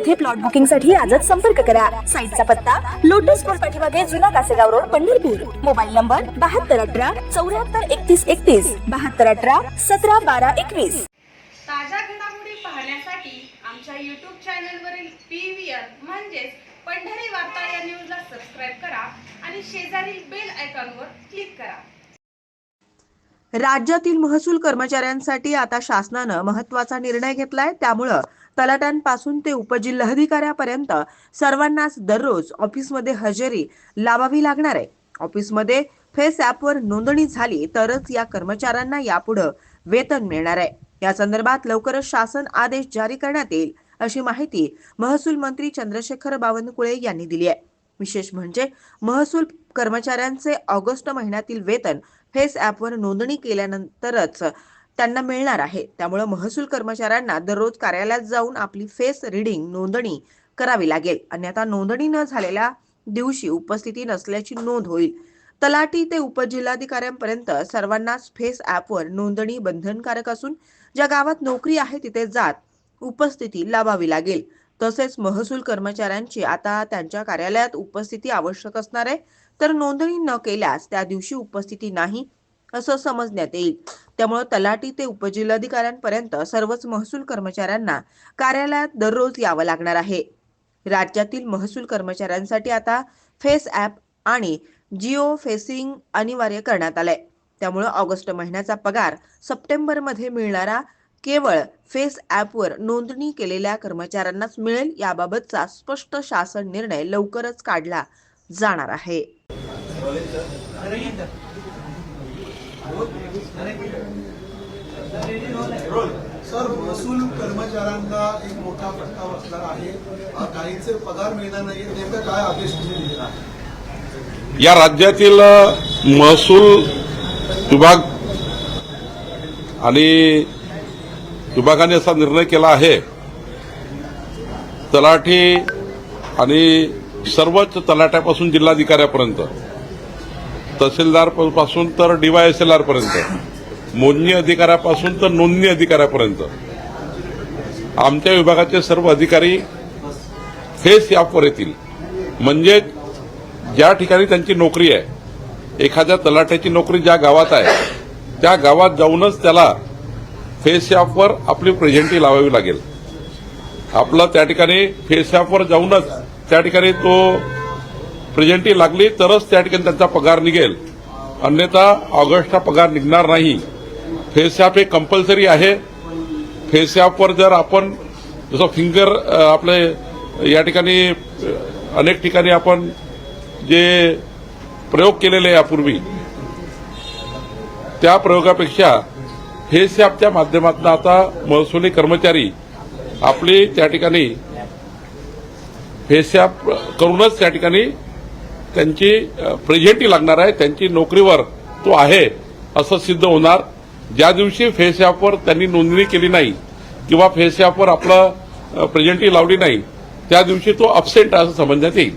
येथे प्लॉट बुकिंगसाठी आजच संपर्क करा. साईटचा पत्ता लोटस स्कूल पाठीमागे जुना Kasegaon road Pandharpur. Mobile number बहात्तर अठरा चौऱ्याहत्तर एकतीस एकतीस बहात्तर अठरा सतरा बारा एकवीस. ताज्या घडामोडी पाहण्यासाठी आमच्या यूट्यूब चॅनलवरील पी व्ही आर म्हणजेच पंढरी वार्ता या न्यूजला सबस्क्राईब करा आणि शेजारील बेल आयकॉनवर क्लिक करा. राज्यातील महसूल कर्मचाऱ्यांसाठी आता शासनानं महत्त्वाचा निर्णय घेतलाय. त्यामुळं तलाट्यांपासून ते उपजिल्हाधिकाऱ्यापर्यंत सर्वांनाच दररोज ऑफिसमध्ये हजेरी लावावी लागणार आहे. ऑफिसमध्ये फेस ॲपवर नोंदणी झाली तरच या कर्मचाऱ्यांना यापुढं वेतन मिळणार आहे. या संदर्भात लवकरच शासन आदेश जारी करण्यात येईल अशी माहिती महसूल मंत्री चंद्रशेखर बावनकुळे यांनी दिली आहे. विशेष म्हणजे महसूल कर्मचाऱ्यांचे ऑगस्ट महिन्यातील वेतन फेस ॲपवर नोंदणी केल्यानंतरच त्यांना मिळणार आहे. त्यामुळे महसूल कर्मचाऱ्यांना दररोज कार्यालयात जाऊन आपली फेस रीडिंग नोंदणी करावी लागेल. अन्यथा नोंदणी न झालेल्या दिवशी उपस्थिती नसल्याची नोंद होईल. तलाठी ते उपजिल्हाधिकाऱ्यांपर्यंत सर्वांनाच फेस ॲपवर नोंदणी बंधनकारक असून ज्या गावात नोकरी आहे तिथे जात उपस्थिती लावावी लागेल. तसेच महसूल कर्मचाऱ्यांची आता त्यांच्या कार्यालयात उपस्थिती आवश्यक असणार आहे. तर नोंदणी न केल्यास त्या दिवशी उपस्थिती नाही असं समजण्यात येईल. त्यामुळे तलाठी ते उपजिल्हाधिकाऱ्यांपर्यंत सर्वच महसूल कर्मचाऱ्यांना कार्यालयात दररोज यावं लागणार आहे. राज्यातील महसूल कर्मचाऱ्यांसाठी आता फेस ॲप आणि जिओ फेसिंग अनिवार्य करण्यात आलंय. त्यामुळे ऑगस्ट महिन्याचा पगार सप्टेंबरमध्ये मिळणारा केवळ फेस ॲपवर नोंदणी केलेल्या कर्मचाऱ्यांनाच मिळेल याबाबतचा स्पष्ट शासन निर्णय लवकरच काढला जाणार आहे. सर महसूल कर्मचाऱ्यांना एक मोठा प्रस्ताव असणार आहे. अ, काहींचे पगार मिळणार नाही नेमका काय आदेश तुम्ही या राज्यातील महसूल विभाग आणि विभागाने असा निर्णय केला आहे. तलाठी आणि सर्वच तलाट्यापासून जिल्हाधिकाऱ्यापर्यंत. तहसीलदारपासून तर डीवायएसएलआर पर्यंत मोजणी अधिकाऱ्यापासून तर नोंदणी अधिकाऱ्यापर्यंत. आमच्या विभागाचे सर्व अधिकारी फेस ॲपवर येतील. म्हणजे ज्या ठिकाणी त्यांची नोकरी आहे एखाद्या तलाट्याची नोकरी ज्या गावात आहे त्या गावात जाऊनच त्याला फेस ॲपवर आपली प्रेझेंटी लावावी लागेल. आपलं त्या ठिकाणी फेस ॲपवर जाऊनच त्या ठिकाणी तो प्रेझेंटी लागली तरच त्या ठिकाणी त्यांचा पगार निघेल. अन्यथा ऑगस्टचा पगार निघणार नाही. फेस ॲप हे कंपल्सरी आहे. फेस ॲपवर जर आपण जसं फिंगर आपले या ठिकाणी अनेक ठिकाणी आपण जे प्रयोग केलेले आहे यापूर्वी त्या प्रयोगापेक्षा फेस ॲपच्या माध्यमातून आता महसुली कर्मचारी आपली त्या ठिकाणी फेस ॲप करूनच त्या ठिकाणी त्यांची प्रेझेंटी लागणार आहे त्यांची नोकरीवर तो आहे असं सिद्ध होणार. ज्या दिवशी फेस ॲपवर त्यांनी नोंदणी केली नाही किंवा फेस ॲपवर आपलं प्रेझेंटी लावली नाही त्या दिवशी तो अपसेंट असं समजण्यात येईल.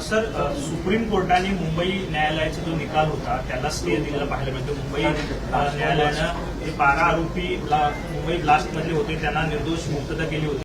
सर सुप्रीम कोर्टाने मुंबई न्यायालयाचा जो निकाल होता त्याला स्टे दिलेला पाहायला मिळतो. मुंबई न्यायालयानं जे बारा आरोपी मुंबई ब्लास्टमधले होते त्यांना निर्दोष मुक्तता केली होती.